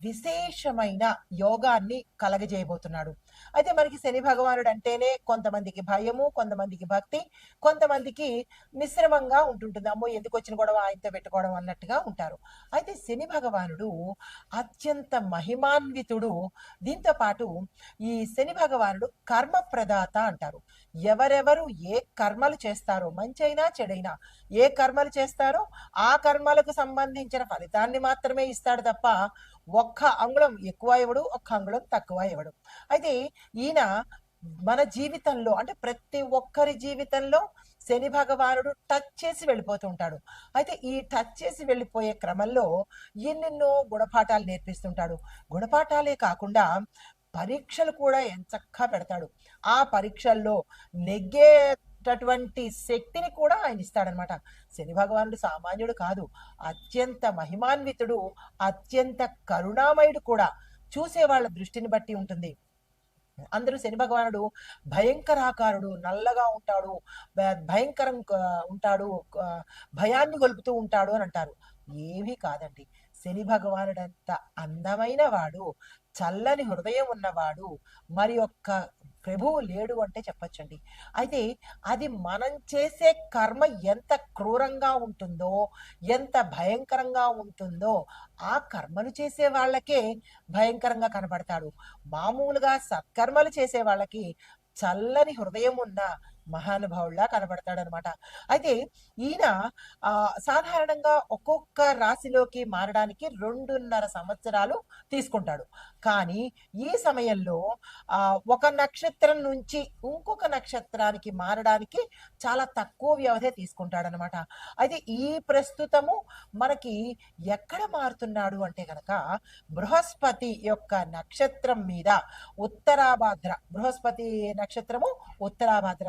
విశేషమైన యోగాన్ని కలగజేయబోతున్నాడు. అయితే మనకి శని భగవానుడు అంటేనే కొంతమందికి భయము కొంతమందికి భక్తి కొంతమందికి మిశ్రమంగా ఉంటుంటుంది. అమ్మో ఎందుకు వచ్చిన గొడవ? ఆయనతో పెట్టుకోవడం అన్నట్టుగా ఉంటారు. అయితే శని భగవానుడు అత్యంత మహిమాన్వితుడు. దీంతో పాటు ఈ శని భగవానుడు కర్మ ప్రదాత అంటారు. ఎవరెవరు ఏ కర్మలు చేస్తారో మంచైనా చెడైనా ఏ కర్మలు చేస్తారో ఆ కర్మలకు సంబంధించిన ఫలితాన్ని మాత్రమే ఇస్తాడు తప్ప ఒక్క అంగుళం ఎక్కువ ఇవ్వడు ఒక్క అంగుళం తక్కువ ఇవ్వడు. అయితే ఈయన మన జీవితంలో అంటే ప్రతి ఒక్కరి జీవితంలో శని భగవానుడు టచ్ చేసి వెళ్ళిపోతూ ఉంటాడు. అయితే ఈ టచ్ చేసి వెళ్ళిపోయే క్రమంలో ఎన్నెన్నో గుణపాఠాలు నేర్పిస్తుంటాడు. గుణపాఠాలే కాకుండా పరీక్షలు కూడా ఎంచక్కా పెడతాడు. ఆ పరీక్షల్లో నెగ్గే అటువంటి శక్తిని కూడా ఆయన ఇస్తాడనమాట. శని భగవానుడు సామాన్యుడు కాదు. అత్యంత మహిమాన్వితుడు అత్యంత కరుణామయుడు కూడా. చూసే వాళ్ళ దృష్టిని బట్టి ఉంటుంది. అందరూ శని భగవానుడు భయంకరాకారుడు నల్లగా ఉంటాడు భయంకరం ఉంటాడు భయాన్ని గొలుపుతూ ఉంటాడు అని అంటారు. ఏమీ కాదండి. శని భగవానుడంత అందమైన వాడు చల్లని హృదయం ఉన్నవాడు మరి ఒక్క ప్రభువు లేడు అంటే చెప్పచ్చండి. అయితే అది మనం చేసే కర్మ ఎంత క్రూరంగా ఉంటుందో ఎంత భయంకరంగా ఉంటుందో ఆ కర్మలు చేసే వాళ్ళకే భయంకరంగా కనబడతాడు. మామూలుగా సత్కర్మలు చేసే వాళ్ళకి చల్లని హృదయం ఉన్న మహానుభావుల్లా కనబడతాడనమాట. అయితే ఈయన సాధారణంగా ఒక్కొక్క రాశిలోకి మారడానికి రెండున్నర సంవత్సరాలు తీసుకుంటాడు. కానీ ఈ సమయంలో ఒక నక్షత్రం నుంచి ఇంకొక నక్షత్రానికి మారడానికి చాలా తక్కువ వ్యవధి తీసుకుంటాడనమాట. అయితే ఈ ప్రస్తుతము మనకి ఎక్కడ మారుతున్నాడు అంటే కనుక బృహస్పతి యొక్క నక్షత్రం మీద ఉత్తరాభాద్ర బృహస్పతి నక్షత్రము ఉత్తరాభాద్ర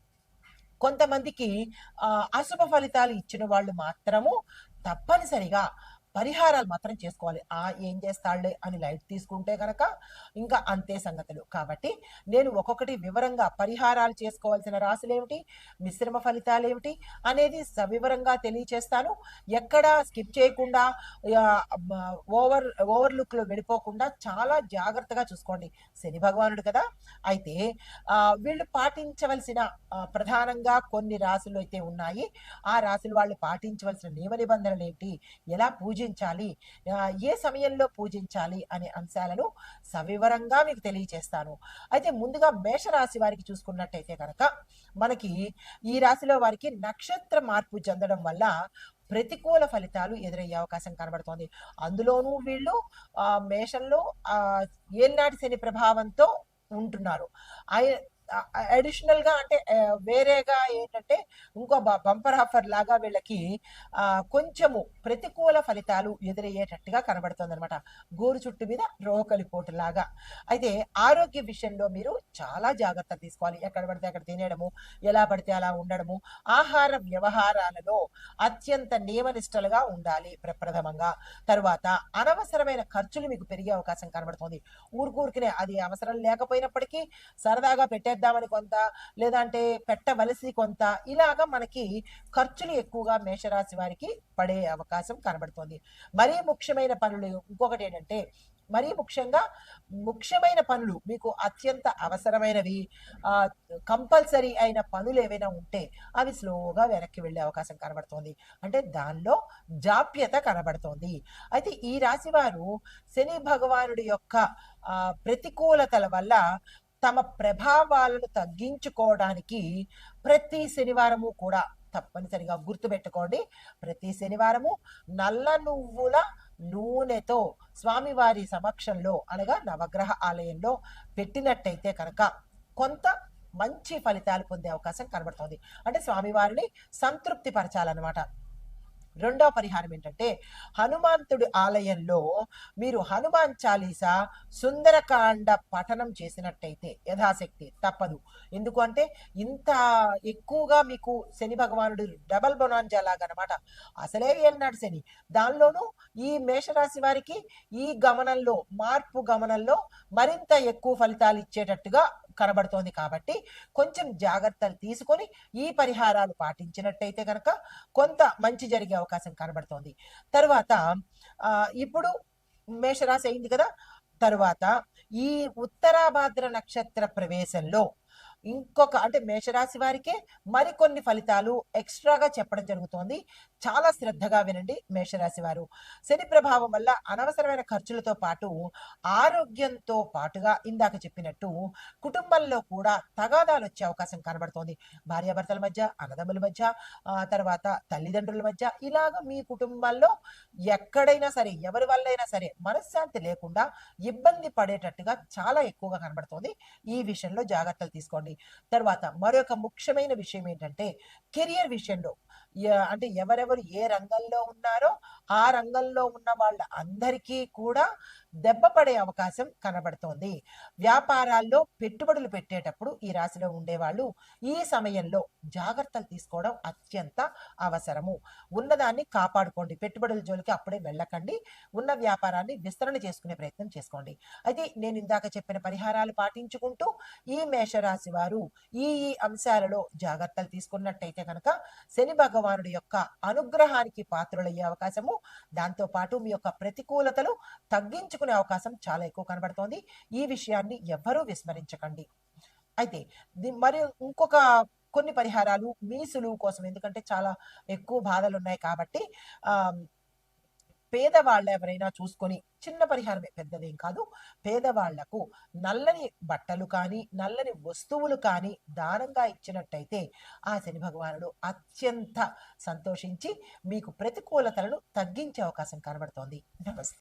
కొంతమందికి ఆ, అశుభ ఫలితాలు ఇచ్చిన వాళ్ళు మాత్రము తప్పనిసరిగా పరిహారాలు మాత్రం చేసుకోవాలి. ఆ ఏం చేస్తాడులే అని లైట్ తీసుకుంటే కనుక ఇంకా అంతే సంగతులు. కాబట్టి నేను ఒక్కొక్కటి వివరంగా పరిహారాలు చేసుకోవాల్సిన రాశులు ఏమిటి మిశ్రమ ఫలితాలు ఏమిటి అనేది సవివరంగా తెలియచేస్తాను. ఎక్కడా స్కిప్ చేయకుండా ఓవర్ ఓవర్లుక్లో వెళ్ళిపోకుండా చాలా జాగ్రత్తగా చూసుకోండి. శని భగవానుడు కదా. అయితే వీళ్ళు పాటించవలసిన ప్రధానంగా కొన్ని రాశులు అయితే ఉన్నాయి. ఆ రాశులు వాళ్ళు పాటించవలసిన నియమ నిబంధనలు ఏంటి ఎలా పూజ పూజించాలి. ఏ సమయంలో పూజించాలి అనే అంశాలను సవివరంగా మీకు తెలియజేస్తాను. అయితే ముందుగా మేషరాశి వారికి చూసుకున్నట్టయితే కనుక మనకి ఈ రాశిలో వారికి నక్షత్ర మార్పు చెందడం వల్ల ప్రతికూల ఫలితాలు ఎదురయ్యే అవకాశం కనబడుతోంది. అందులోనూ వీళ్ళు ఆ మేషంలో ఆ ఏనాటి శని ప్రభావంతో ఉంటున్నారు. ఆయన అడిషనల్గా అంటే వేరేగా ఏంటంటే ఇంకో బంపర్ ఆఫర్ లాగా వీళ్ళకి కొంచెము ప్రతికూల ఫలితాలు ఎదురయ్యేటట్టుగా కనబడుతుంది అనమాట గోరు చుట్టు మీద రోకలి పోటు లాగా. అయితే ఆరోగ్య విషయంలో మీరు చాలా జాగ్రత్త తీసుకోవాలి. ఎక్కడ పడితే అక్కడ తినేయడము ఎలా పడితే అలా ఉండడము ఆహార వ్యవహారాలలో అత్యంత నియమనిష్టలుగా ఉండాలి ప్రప్రథమంగా. తర్వాత అనవసరమైన ఖర్చులు మీకు పెరిగే అవకాశం కనబడుతుంది. ఊరుకూరికినే అది అవసరం లేకపోయినప్పటికీ సరదాగా పెట్టేద్దామని కొంత లేదంటే పెట్టవలసి కొంత ఇలాగా మనకి ఖర్చులు ఎక్కువగా మేషరాశి వారికి పడే అవకాశం కనబడుతుంది. మరీ ముఖ్యమైన పనులు ఇంకొకటి ఏంటంటే మరీ ముఖ్యంగా ముఖ్యమైన పనులు మీకు అత్యంత అవసరమైనవి కంపల్సరీ అయిన పనులు ఏవైనా ఉంటే అవి స్లోగా వెనక్కి వెళ్ళే అవకాశం కనబడుతోంది. అంటే దానిలో జాప్యత కనబడుతోంది. అయితే ఈ రాశి వారు శని భగవానుడి యొక్క ఆ, ప్రతికూలతల వల్ల తమ ప్రభావాలను తగ్గించుకోవడానికి ప్రతి శనివారము కూడా తప్పనిసరిగా గుర్తుపెట్టుకోండి. ప్రతి శనివారము నల్ల నువ్వుల నూనెతో స్వామివారి సమక్షంలో అనగా నవగ్రహ ఆలయంలో పెట్టినట్టయితే కనుక కొంత మంచి ఫలితాలు పొందే అవకాశం కనబడుతోంది. అంటే స్వామివారిని సంతృప్తి పరచాలన్నమాట రెండవ పరిహారం ఏంటంటే హనుమంతుడి ఆలయంలో మీరు హనుమాన్ చాలీసా సుందరకాండ పఠనం చేసినట్టయితే యథాశక్తి తప్పదు. ఎందుకంటే ఇంత ఎక్కువగా మీకు శని భగవానుడు డబల్ బొనాంజా లాగా అనమాట అసలే ఏనాడు శని? దానిలోనూ ఈ మేషరాశి వారికి ఈ గమనంలో మార్పు గమనంలో మరింత ఎక్కువ ఫలితాలు ఇచ్చేటట్టుగా కనబడుతోంది కాబట్టి కొంచెం జాగ్రత్తలు తీసుకొని ఈ పరిహారాలు పాటించినట్టయితే కనుక కొంత మంచి జరిగే అవకాశం కనబడుతోంది. తర్వాత ఇప్పుడు మేషరాశి అయింది కదా తరువాత ఈ ఉత్తరాభాద్ర నక్షత్ర ప్రవేశంలో ఇంకొక అంటే మేషరాశి వారికే మరికొన్ని ఫలితాలు ఎక్స్ట్రాగా చెప్పడం జరుగుతోంది. చాలా శ్రద్ధగా వినండి మేషరాశి వారు. శని ప్రభావం వల్ల అనవసరమైన ఖర్చులతో పాటు ఆరోగ్యంతో పాటుగా ఇందాక చెప్పినట్టు కుటుంబంలో కూడా తగాదాలు వచ్చే అవకాశం కనబడుతోంది. భార్యాభర్తల మధ్య అన్నదమ్ముల మధ్య ఆ తర్వాత తల్లిదండ్రుల మధ్య ఇలాగ మీ కుటుంబాల్లో ఎక్కడైనా సరే ఎవరి వల్లైనా సరే మనశ్శాంతి లేకుండా ఇబ్బంది పడేటట్టుగా చాలా ఎక్కువగా కనబడుతోంది. ఈ విషయంలో జాగ్రత్తలు తీసుకోండి. తర్వాత మరొక ముఖ్యమైన విషయం ఏంటంటే కెరియర్ విషయంలో అంటే ఎవరెవరు ఏ రంగంలో ఉన్నారో ఆ రంగంలో ఉన్న వాళ్ళ అందరికీ కూడా దెబ్బ పడే అవకాశం కనబడుతోంది. వ్యాపారాల్లో పెట్టుబడులు పెట్టేటప్పుడు ఈ రాశిలో ఉండేవాళ్ళు ఈ సమయంలో జాగ్రత్తలు తీసుకోవడం అత్యంత అవసరము. ఉన్నదాన్ని కాపాడుకోండి. పెట్టుబడుల జోలికి అప్పుడే వెళ్ళకండి. ఉన్న వ్యాపారాన్ని విస్తరణ చేసుకునే ప్రయత్నం చేసుకోండి. అయితే నేను ఇందాక చెప్పిన పరిహారాలు పాటించుకుంటూ ఈ మేషరాశి వారు ఈ ఈ అంశాలలో జాగ్రత్తలు తీసుకున్నట్టయితే కనుక శని భగవానుడి యొక్క అనుగ్రహానికి పాత్రులయ్యే అవకాశము దాంతో పాటు మీ యొక్క ప్రతికూలతలు తగ్గించుకునే అవకాశం చాలా ఎక్కువ కనబడుతోంది. ఈ విషయాన్ని ఎవ్వరూ విస్మరించకండి. అయితే మరియు మరి ఇంకొక కొన్ని పరిహారాలు మీ సులువు కోసం ఎందుకంటే చాలా ఎక్కువ బాధలు ఉన్నాయి కాబట్టి ఆ పేదవాళ్ళు ఎవరైనా చూసుకొని చిన్న పరిహారమే పెద్దదేం కాదు. పేదవాళ్ళకు నల్లని బట్టలు కానీ నల్లని వస్తువులు కానీ దానంగా ఇచ్చినట్టయితే ఆ శని భగవానుడు అత్యంత సంతోషించి మీకు ప్రతికూలతలను తగ్గించే అవకాశం కనబడుతోంది. నమస్తే.